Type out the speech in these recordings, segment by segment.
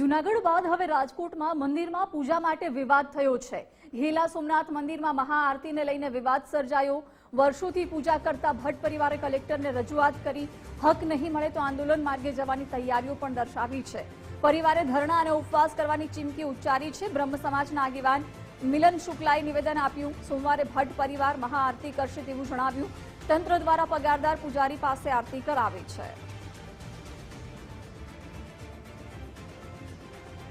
જુનાગઢ બાદ હવે રાજકોટમાં મંદિરમાં પૂજા માટે વિવાદ થયો છે. ઘેલા સોમનાથ મંદિરમાં મહાઆરતીને લઈને વિવાદ સર્જાયો. વર્ષોથી પૂજા કરતા ભટ્ટ પરિવારે કલેક્ટરને રજૂઆત કરી, હક નહીં મળે તો આંદોલન માર્ગે જવાની તૈયારીઓ પણ દર્શાવી છે. પરિવારે ધરણા અને ઉપવાસ કરવાની ચીમકી ઉચ્ચારી છે. બ્રહ્મ સમાજના આગેવાન મિલન શુક્લાએ નિવેદન આપ્યું. સોમવારે ભટ્ટ પરિવાર મહાઆરતી કરશે તેવું જણાવ્યું. તંત્ર દ્વારા પગારદાર પૂજારી પાસે આરતી કરાવી છે.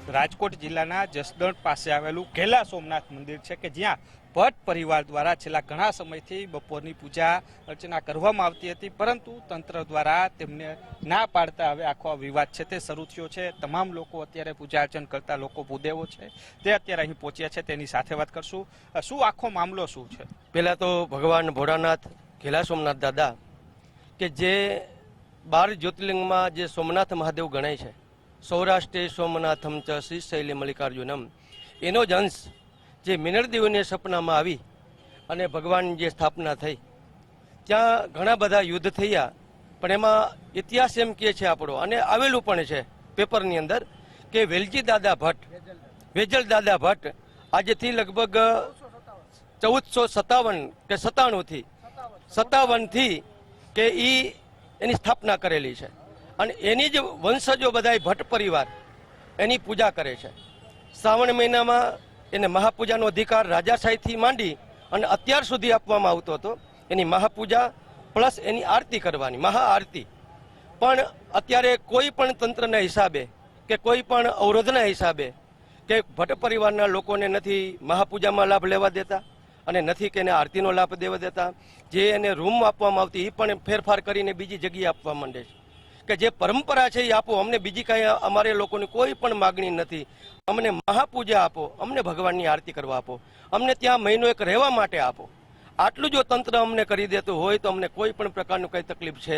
રાજકોટ જિલ્લાના જસદણ પાસે આવેલું ઘેલા સોમનાથ મંદિર છે કે જ્યાં ભટ્ટ પરિવાર દ્વારા છેલ્લા ઘણા સમયથી બપોરની પૂજા, અર્ચના કરવામાં આવતી હતી, પરંતુ તંત્ર દ્વારા તેમને ના પાડતા હવે આખો વિવાદ છે તે શરૂ થયો છે. તમામ લોકો અત્યારે પૂજા અર્ચન કરતા લોકો ભૂદેવો છે. તે અત્યારે અહીં પહોંચ્યા છે, તેની સાથે વાત કરશું. શું આખો મામલો શું છે? પહેલાં તો ભગવાન ભોળાનાથ ઘેલા સોમનાથ દાદા કે જે બાર જ્યોતિર્લિંગમાં જે સોમનાથ મહાદેવ ગણાય છે સૌરાષ્ટ્રે સોમનાથમ ચ શ્રી શૈલી મલ્લિકાર્જુનમ. એનો જ અંશ જે મિનળદેવને સપનામાં આવી અને ભગવાનની જે સ્થાપના થઈ. ત્યાં ઘણા બધા યુદ્ધ થયા, પણ એમાં ઇતિહાસ એમ કહે છે આપણો, અને આવેલું પણ છે પેપરની અંદર કે વેલજી દાદા ભટ્ટ, વેજલ દાદા ભટ્ટ આજથી લગભગ ચૌદસો સત્તાવન કે સત્તાણુંથી, સત્તાવનથી કે એ એની સ્થાપના કરેલી છે. અને એની જ વંશજો બધા ભટ્ટ પરિવાર એની પૂજા કરે છે. શ્રાવણ મહિનામાં એને મહાપૂજાનો અધિકાર રાજાશાહીથી માંડી અને અત્યાર સુધી આપવામાં આવતો હતો. એની મહાપૂજા પ્લસ એની આરતી કરવાની મહાઆરતી પણ અત્યારે કોઈ પણ તંત્રના હિસાબે કે કોઈ પણ અવરોધના હિસાબે કે ભટ્ટ પરિવારના લોકોને નથી મહાપૂજામાં લાભ લેવા દેતા અને નથી કે એને આરતીનો લાભ દેવા દેતા, જે એને રૂમ આપવામાં આવતી એ પણ ફેરફાર કરીને બીજી જગ્યાએ આપવા માંડે છે. કે જે પરંપરા છે એ આપો. અમને બીજી કાંઈ અમારે લોકોની કોઈ પણ માગણી નથી. અમને મહાપૂજા આપો. અમને ભગવાનની આરતી કરવા આપો. અમને ત્યાં મહિનો એક રહેવા માટે આપો. આટલું જો તંત્ર અમને કરી દેતું હોય તો અમને કોઈ પણ પ્રકારનું કંઈ તકલીફ છે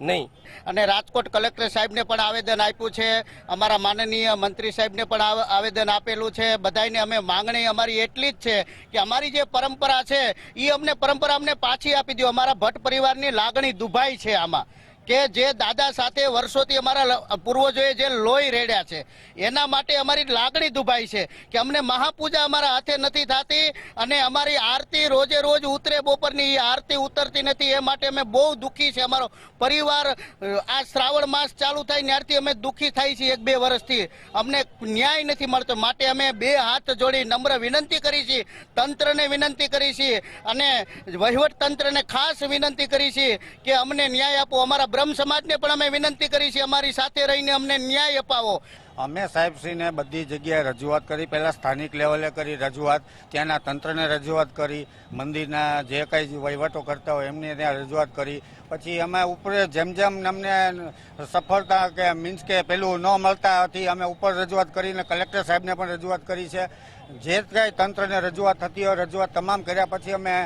નહીં. અને રાજકોટ કલેક્ટર સાહેબને પણ આવેદન આપ્યું છે. અમારા માનનીય મંત્રી સાહેબને પણ આવેદન આપેલું છે. બધાને અમે માંગણી અમારી એટલી જ છે કે અમારી જે પરંપરા છે એ અમને પરંપરા અમને પાછી આપી દો અમારા ભટ્ટ પરિવારની લાગણી દુભાઈ છે આમાં. કે જે દાદા સાથે વર્ષોથી અમારા પૂર્વજોએ જે લોહી રેડ્યા છે, એના માટે અમારી લાગણી દુભાઈ છે કે અમને મહાપૂજા અમારા હાથે નથી થતી અને અમારી આરતી રોજે રોજ ઉતરે બપોરની એ આરતી ઉતરતી નથી, એ માટે અમે બહુ દુઃખી છે. અમારો પરિવાર આ શ્રાવણ માસ ચાલુ થાય ત્યારથી અમે દુઃખી થાય છીએ એક બે વર્ષથી. અમને ન્યાય નથી મળતો. માટે અમે બે હાથ જોડી નમ્ર વિનંતી કરી છીએ, તંત્રને વિનંતી કરી છીએ અને વહીવટ તંત્રને ખાસ વિનંતી કરી છીએ કે અમને ન્યાય આપો. અમારા બ્રહ્મ સમાજને પણ અમે વિનંતી કરી છે અમારી સાથે રહીને અમને ન્યાય અપાવો. અમે સાહેબશ્રીને બધી જગ્યાએ રજૂઆત કરી, પહેલાં સ્થાનિક લેવલે કરી રજૂઆત, ત્યાંના તંત્રને રજૂઆત કરી, મંદિરના જે કાંઈ વહીવટો કરતા હોય એમને ત્યાં રજૂઆત કરી. પછી અમે ઉપર જેમ જેમ અમને સફળતા કે મીન્સ કે પેલું ન મળતા હતી, અમે ઉપર રજૂઆત કરીને કલેક્ટર સાહેબને પણ રજૂઆત કરી છે. જે કાંઈ તંત્રને રજૂઆત થતી હોય, રજૂઆત તમામ કર્યા પછી અમે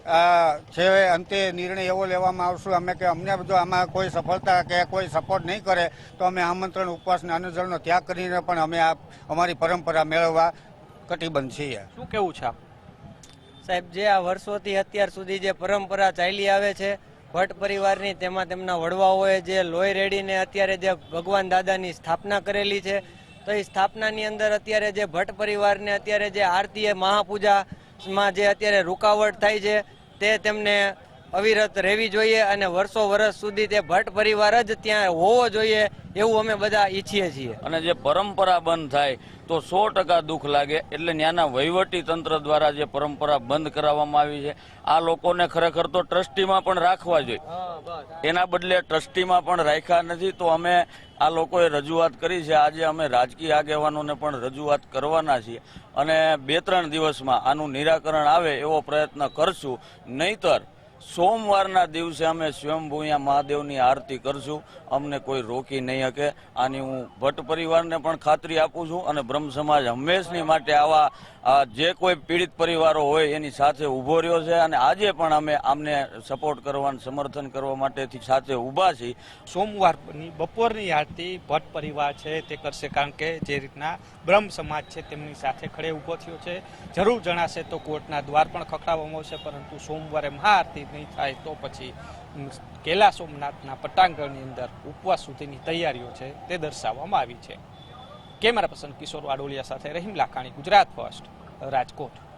છે અંતે નિર્ણય એવો લેવામાં આવશે અમે કે અમને જો આમાં કોઈ સફળતા કે કોઈ સપોર્ટ નહીં કરે તો અમે આમંત્રણ ઉપવાસ અને અનુજળનો ત્યાગ કરીને પણ અમે આ અમારી પરંપરા મેળવવા કટિબદ્ધ છીએ. શું કેવું છે સાહેબ જે આ વર્ષોથી અત્યાર સુધી જે પરંપરા ચાલી આવે છે ભટ્ટ પરિવારની તેમાં તેમના વડવાઓએ જે લોહી રેડીને અત્યારે જે ભગવાન દાદાની સ્થાપના કરેલી છે તો એ સ્થાપનાની અંદર અત્યારે જે ભટ્ટ પરિવારને અત્યારે જે આરતી એ મહાપૂજામાં જે અત્યારે રૂકાવટ થાય છે તે તેમને અવિરત રહેવી જોઈએ અને વર્ષો વર્ષ સુધી તે ભટ્ટ પરિવાર જ ત્યાં હોવો જોઈએ એવું અમે બધા ઈચ્છીએ છીએ. અને જે પરંપરા બંધ થાય તો સો ટકા દુઃખ લાગે. એટલે ત્યાંના વહીવટી તંત્ર દ્વારા જે પરંપરા બંધ કરાવવામાં આવી છે આ લોકોને ખરેખર તો ટ્રસ્ટીમાં પણ રાખવા જોઈએ. એના બદલે ટ્રસ્ટીમાં પણ રાખ્યા નથી તો અમે આ લોકોએ રજૂઆત કરી છે. આજે અમે રાજકીય આગેવાનોને પણ રજૂઆત કરવાના છીએ. અને બે ત્રણ દિવસમાં આનું નિરાકરણ આવે એવો પ્રયત્ન કરશું. નહીતર સોમવારના દિવસે અમે સ્વયંભૂયા મહાદેવની આરતી કરશું. અમને કોઈ રોકી નહીં શકે. આની હું ભટ્ટ પરિવારને પણ ખાતરી આપું છું અને બ્રહ્મ સમાજ હંમેશની માટે આવા જે કોઈ પીડિત પરિવારો હોય એની સાથે ઊભો રહ્યો છે અને આજે પણ અમે આમને સપોર્ટ કરવાનું, સમર્થન કરવા માટેથી સાથે ઊભા છીએ. સોમવારની, બપોરની આરતી ભટ્ટ પરિવાર છે તે કરશે કારણ કે જે રીતના બ્રહ્મ સમાજ છે તેમની સાથે ખડે ઊભો થયો છે. જરૂર જણાશે તો કોર્ટના દ્વાર પણ ખખડાવવામાં આવશે, પરંતુ સોમવારે મહાઆરતી નહીં થાય તો પછી કેલા સોમનાથના પટાંગણની અંદર ઉપવાસ સુધીની તૈયારીઓ છે તે દર્શાવવામાં આવી છે. કેમેરા પર્સન કિશોર વાડોલિયા સાથે રહીમ લાખાણી, ગુજરાત ફર્સ્ટ, રાજકોટ.